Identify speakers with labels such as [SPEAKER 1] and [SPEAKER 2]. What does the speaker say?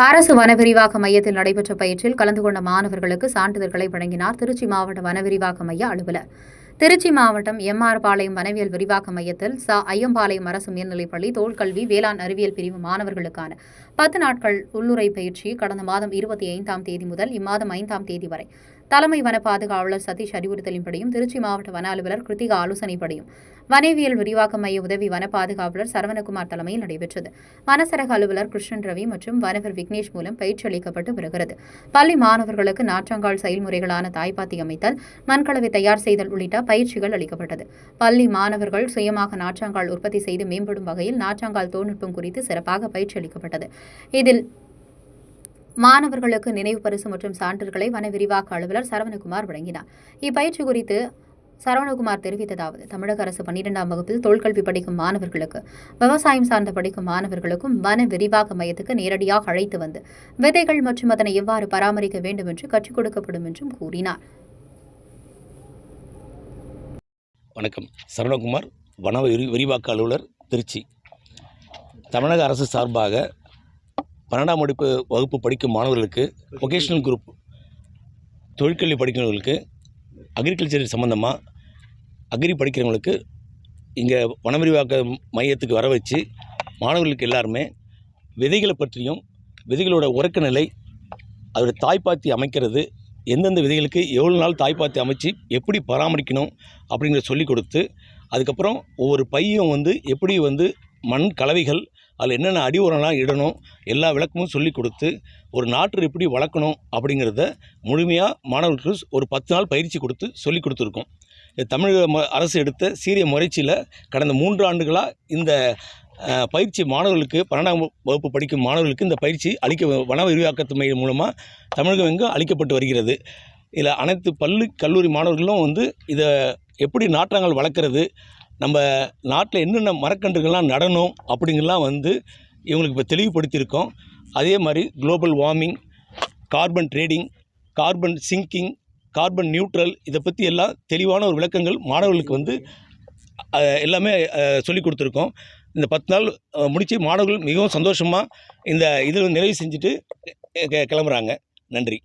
[SPEAKER 1] அரசு வனவிரிவாக்க மையத்தில் நடைபெற்ற பயிற்சியில் கலந்து கொண்ட மாணவர்களுக்கு சான்றிதழ்களை வழங்கினார் திருச்சி மாவட்ட வனவிரிவாக்க மைய அலுவலர். திருச்சி மாவட்டம் எம்ஆர் பாளையம் வனவியல் விரிவாக்க மையத்தில் ச. ஐயம்பாளையம் அரசு மேல்நிலைப்பள்ளி தோள்கல்வி வேளாண் அறிவியல் பிரிவு மாணவர்களுக்கான பத்து நாட்கள் உள்ளுரை பயிற்சி கடந்த மாதம் இருபத்தி ஐந்தாம் தேதி முதல் இம்மாதம் ஐந்தாம் தேதி வரை. தலைமை வன பாதுகாவலர் சதீஷ் அறிவுறுத்தலின்படியும் திருச்சி மாவட்ட வன அலுவலர் கிருத்திகா ஆலோசனைப்படியும் வனவியல் விரிவாக்க மைய உதவி வன பாதுகாவலர் சரவணகுமார் தலைமையில் நடைபெற்றது. வனசரக அலுவலர் கிருஷ்ணன் ரவி மற்றும் வனவர் விக்னேஷ் மூலம் பயிற்சி அளிக்கப்பட்டு வருகிறது. பள்ளி மாணவர்களுக்கு நாற்றங்கால் செயல்முறைகளான தாய்ப்பாத்தி அமைத்தல் மண்கலவை தயார் செய்தல் உள்ளிட்ட பயிற்சிகள் அளிக்கப்பட்டது. பள்ளி மாணவர்கள் சுயமாக நாற்றங்கால் உற்பத்தி செய்து மேம்படும் வகையில் நாற்றாங்கால் தொழில்நுட்பம் குறித்து சிறப்பாக பயிற்சி அளிக்கப்பட்டது. இதில் மாணவர்களுக்கு நினைவு பரிசு மற்றும் சான்றுகளை வன விரிவாக்க அலுவலர் சரவணகுமார் வழங்கினார். இப்பயிற்சி குறித்து சரவணகுமார் தெரிவித்ததாவது தமிழக அரசு பன்னிரெண்டாம் வகுப்பில் தொழிற்கல்வி படிக்கும் மாணவர்களுக்கு விவசாயம் சார்ந்த படிக்கும் மாணவர்களுக்கும் வன விரிவாக்க மையத்துக்கு நேரடியாக அழைத்து வந்து விதைகள் மற்றும் அதனை எவ்வாறு பராமரிக்க வேண்டும் என்று கற்றுக் கொடுக்கப்படும் என்றும் கூறினார்.
[SPEAKER 2] வணக்கம். சரவணகுமார் வன விரிவாக்க அலுவலர் திருச்சி. தமிழக அரசு சார்பாக பன்னெண்டாம் வகுப்பு வகுப்பு படிக்கும் மாணவர்களுக்கு வொகேஷ்னல் குரூப் தொழிற்கல்வி படிக்கிறவங்களுக்கு அக்ரிகல்ச்சர் சம்மந்தமாக அக்ரி படிக்கிறவங்களுக்கு இங்கே வனவிரிவாக்க மையத்துக்கு வர வச்சு மாணவர்களுக்கு எல்லாருமே விதைகளை பற்றியும் விதைகளோட உறக்க நிலை அதோட தாய்ப்பாத்தி அமைக்கிறது எந்தெந்த விதைகளுக்கு எவ்வளோ நாள் தாய்ப்பாத்தி அமைச்சு எப்படி பராமரிக்கணும் அப்படிங்கிறத சொல்லி கொடுத்து அதுக்கப்புறம் ஒவ்வொரு பையும் வந்து எப்படி வந்து மண் கலவைகள் அதில் என்னென்ன அடி உரம்லாம் இடணும் எல்லா விளக்கமும் சொல்லி கொடுத்து ஒரு நாற்று எப்படி வளர்க்கணும் அப்படிங்கிறத முழுமையாக மாணவர்களுக்கு ஒரு பத்து நாள் பயிற்சி கொடுத்து சொல்லி கொடுத்துருக்கோம். இது தமிழக ம- அரசு எடுத்த சீரிய முறைச்சியில் கடந்த மூன்று ஆண்டுகளாக இந்த பயிற்சி மாணவர்களுக்கு பன்னெண்டாம் வகுப்பு படிக்கும் மாணவர்களுக்கு இந்த பயிற்சி அளிக்க வன விரிவாக்கத்து மையம் மூலமாக தமிழகம் எங்கும் அளிக்கப்பட்டு வருகிறது. இதில் அனைத்து பள்ளி கல்லூரி மாணவர்களும் வந்து இதை எப்படி நாற்றங்கள் வளர்க்குறது நம்ம நாட்டில் என்னென்ன மரக்கன்றுகள்லாம் நடணும் அப்படிங்கலாம் வந்து இவங்களுக்கு இப்போ தெளிவுபடுத்தியிருக்கோம். அதே மாதிரி global warming carbon trading carbon sinking carbon neutral இதை பற்றி எல்லாம் தெளிவான ஒரு விளக்கங்கள் மாணவர்களுக்கு வந்து எல்லாமே சொல்லி கொடுத்துருக்கோம். இந்த பத்து நாள் முடித்து மாணவர்கள் மிகவும் சந்தோஷமாக இந்த இதில் நிறைவு செஞ்சுட்டு கிளம்புறாங்க. நன்றி.